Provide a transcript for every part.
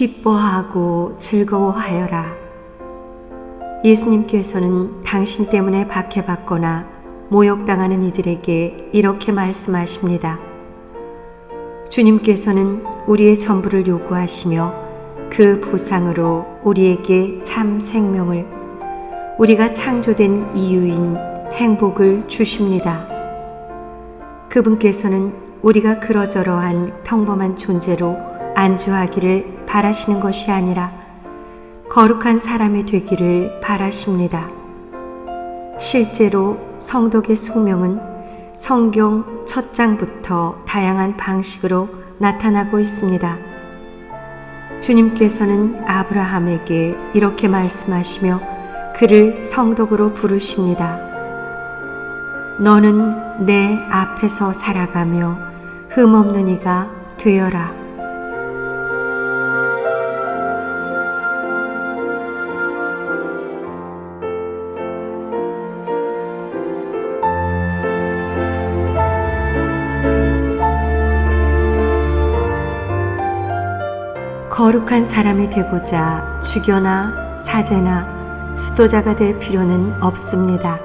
기뻐하고 즐거워하여라. 예수님께서는 당신 때문에 박해받거나 모욕당하는 이들에게 이렇게 말씀하십니다. 주님께서는 우리의 전부를 요구하시며 그 보상으로 우리에게 참 생명을, 우리가 창조된 이유인 행복을 주십니다. 그분께서는 우리가 그러저러한 평범한 존재로 안주하기를 바라시는 것이 아니라 거룩한 사람이 되기를 바라십니다. 실제로 성덕의 숙명은 성경 첫 장부터 다양한 방식으로 나타나고 있습니다. 주님께서는 아브라함에게 이렇게 말씀하시며 그를 성덕으로 부르십니다. 너는 내 앞에서 살아가며 흠없는 이가 되어라. 거룩한 사람이 되고자 주교나 사제나 수도자가 될 필요는 없습니다.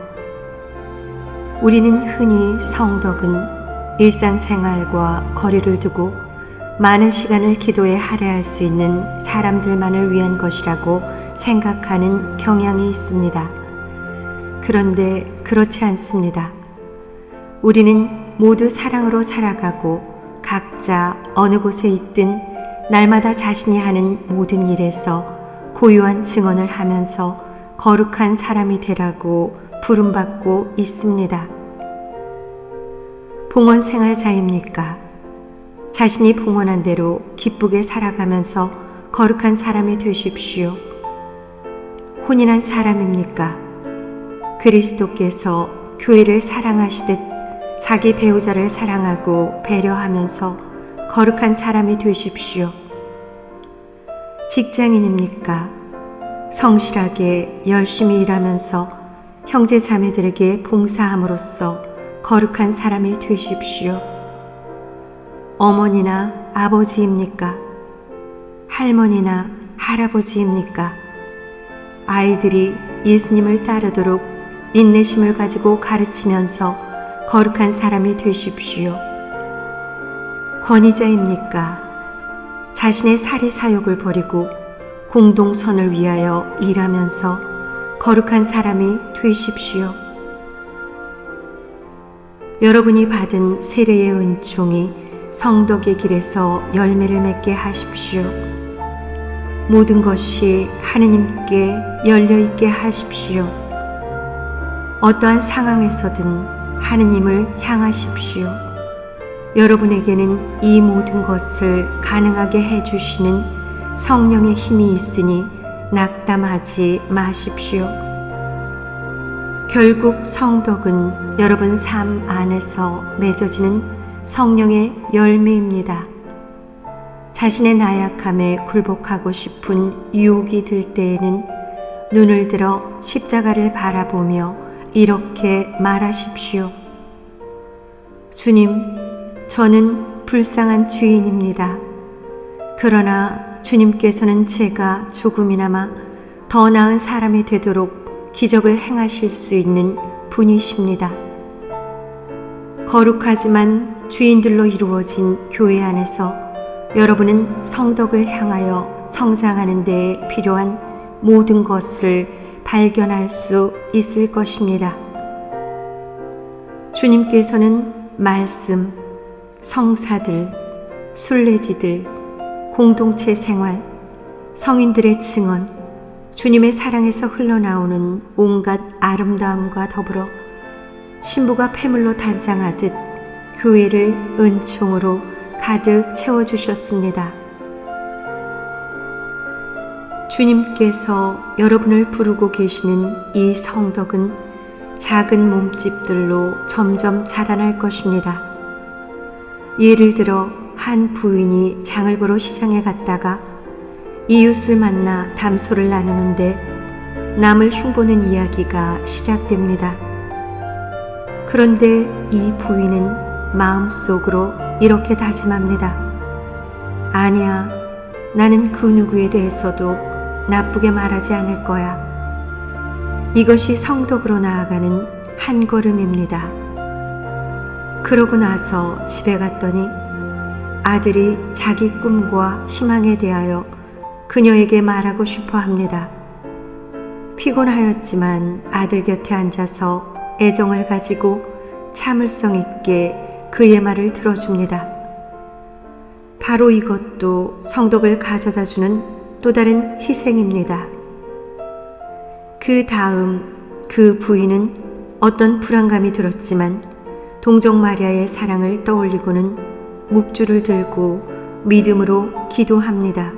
우리는 흔히 성덕은 일상생활과 거리를 두고 많은 시간을 기도에 할애할 수 있는 사람들만을 위한 것이라고 생각하는 경향이 있습니다. 그런데 그렇지 않습니다. 우리는 모두 사랑으로 살아가고 각자 어느 곳에 있든 날마다 자신이 하는 모든 일에서 고유한 증언을 하면서 거룩한 사람이 되라고 부름받고 있습니다. 봉헌 생활자입니까? 자신이 봉헌한 대로 기쁘게 살아가면서 거룩한 사람이 되십시오. 혼인한 사람입니까? 그리스도께서 교회를 사랑하시듯 자기 배우자를 사랑하고 배려하면서 거룩한 사람이 되십시오. 직장인입니까? 성실하게 열심히 일하면서 형제 자매들에게 봉사함으로써 거룩한 사람이 되십시오. 어머니나 아버지입니까? 할머니나 할아버지입니까? 아이들이 예수님을 따르도록 인내심을 가지고 가르치면서 거룩한 사람이 되십시오. 권위자입니까? 자신의 사리 사욕을 버리고 공동선을 위하여 일하면서 거룩한 사람이 되십시오. 여러분이 받은 세례의 은총이 성덕의 길에서 열매를 맺게 하십시오. 모든 것이 하느님께 열려 있게 하십시오. 어떠한 상황에서든 하느님을 향하십시오. 여러분에게는 이 모든 것을 가능하게 해주시는 성령의 힘이 있으니 낙담하지 마십시오. 결국 성덕은 여러분 삶 안에서 맺어지는 성령의 열매입니다. 자신의 나약함에 굴복하고 싶은 유혹이 들 때에는 눈을 들어 십자가를 바라보며 이렇게 말하십시오. 주님, 저는 불쌍한 주인입니다. 그러나 주님께서는 제가 조금이나마 더 나은 사람이 되도록 기적을 행하실 수 있는 분이십니다. 거룩하지만 주인들로 이루어진 교회 안에서 여러분은 성덕을 향하여 성장하는 데에 필요한 모든 것을 발견할 수 있을 것입니다. 주님께서는 말씀, 성사들, 순례지들, 공동체 생활, 성인들의 증언, 주님의 사랑에서 흘러나오는 온갖 아름다움과 더불어 신부가 폐물로 단장하듯 교회를 은총으로 가득 채워주셨습니다. 주님께서 여러분을 부르고 계시는 이 성덕은 작은 몸집들로 점점 자라날 것입니다. 예를 들어 한 부인이 장을 보러 시장에 갔다가 이웃을 만나 담소를 나누는데 남을 흉보는 이야기가 시작됩니다. 그런데 이 부인은 마음속으로 이렇게 다짐합니다. 아니야, 나는 그 누구에 대해서도 나쁘게 말하지 않을 거야. 이것이 성덕으로 나아가는 한 걸음입니다. 그러고 나서 집에 갔더니 아들이 자기 꿈과 희망에 대하여 그녀에게 말하고 싶어 합니다. 피곤하였지만 아들 곁에 앉아서 애정을 가지고 참을성 있게 그의 말을 들어줍니다. 바로 이것도 성덕을 가져다 주는 또 다른 희생입니다. 그 다음 그 부인은 어떤 불안감이 들었지만 동정 마리아의 사랑을 떠올리고는 묵주를 들고 믿음으로 기도합니다.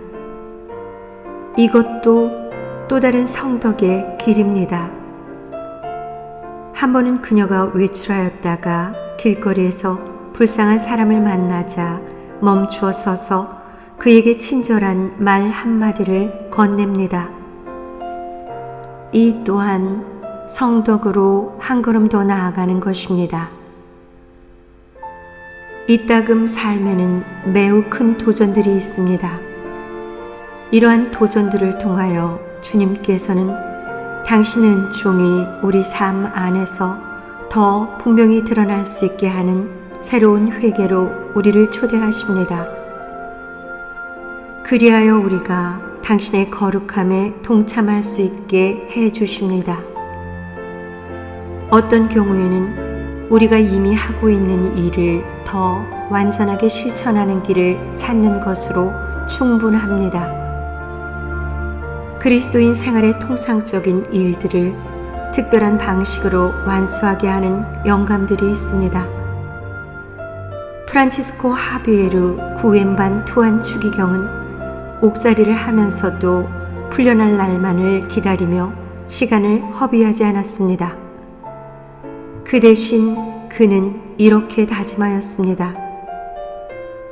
이것도 또 다른 성덕의 길입니다. 한 번은 그녀가 외출하였다가 길거리에서 불쌍한 사람을 만나자 멈추어 서서 그에게 친절한 말 한마디를 건넵니다. 이 또한 성덕으로 한 걸음 더 나아가는 것입니다. 이따금 삶에는 매우 큰 도전들이 있습니다. 이러한 도전들을 통하여 주님께서는 당신의 은총이 우리 삶 안에서 더 분명히 드러날 수 있게 하는 새로운 회개로 우리를 초대하십니다. 그리하여 우리가 당신의 거룩함에 동참할 수 있게 해 주십니다. 어떤 경우에는 우리가 이미 하고 있는 일을 더 완전하게 실천하는 길을 찾는 것으로 충분합니다. 그리스도인 생활의 통상적인 일들을 특별한 방식으로 완수하게 하는 영감들이 있습니다. 프란치스코 하비에르 구엠반 투안 추기경은 옥살이를 하면서도 풀려날 날만을 기다리며 시간을 허비하지 않았습니다. 그 대신 그는 이렇게 다짐하였습니다.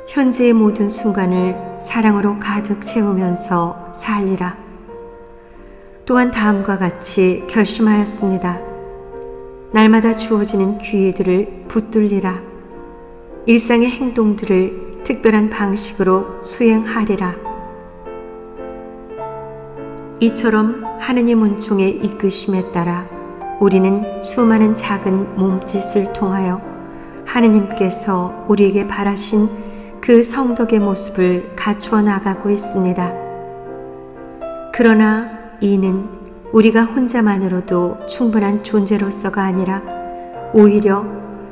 현재의 모든 순간을 사랑으로 가득 채우면서 살리라. 또한 다음과 같이 결심하였습니다. 날마다 주어지는 기회들을 붙들리라. 일상의 행동들을 특별한 방식으로 수행하리라. 이처럼 하느님 은총의 이끄심에 따라 우리는 수많은 작은 몸짓을 통하여 하느님께서 우리에게 바라신 그 성덕의 모습을 갖추어 나가고 있습니다. 그러나 이는 우리가 혼자만으로도 충분한 존재로서가 아니라 오히려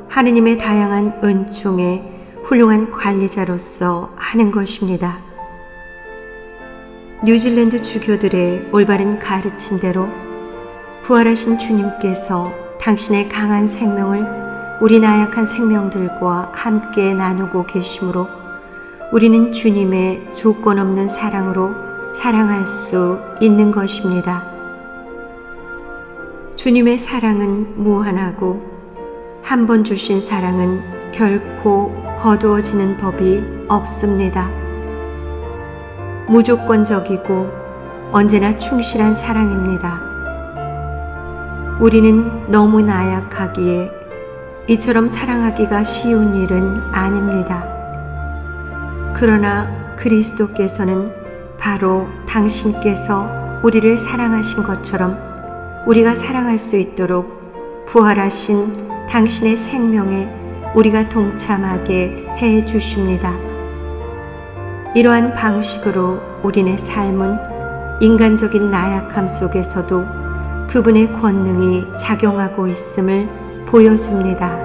하느님의 다양한 은총의 훌륭한 관리자로서 하는 것입니다. 뉴질랜드 주교들의 올바른 가르침대로 부활하신 주님께서 당신의 강한 생명을 우리 나약한 생명들과 함께 나누고 계시므로 우리는 주님의 조건 없는 사랑으로 사랑할 수 있는 것입니다. 주님의 사랑은 무한하고 한 번 주신 사랑은 결코 거두어지는 법이 없습니다. 무조건적이고 언제나 충실한 사랑입니다. 우리는 너무 나약하기에 이처럼 사랑하기가 쉬운 일은 아닙니다. 그러나 그리스도께서는 바로 당신께서 우리를 사랑하신 것처럼 우리가 사랑할 수 있도록 부활하신 당신의 생명에 우리가 동참하게 해 주십니다. 이러한 방식으로 우리네 삶은 인간적인 나약함 속에서도 그분의 권능이 작용하고 있음을 보여줍니다.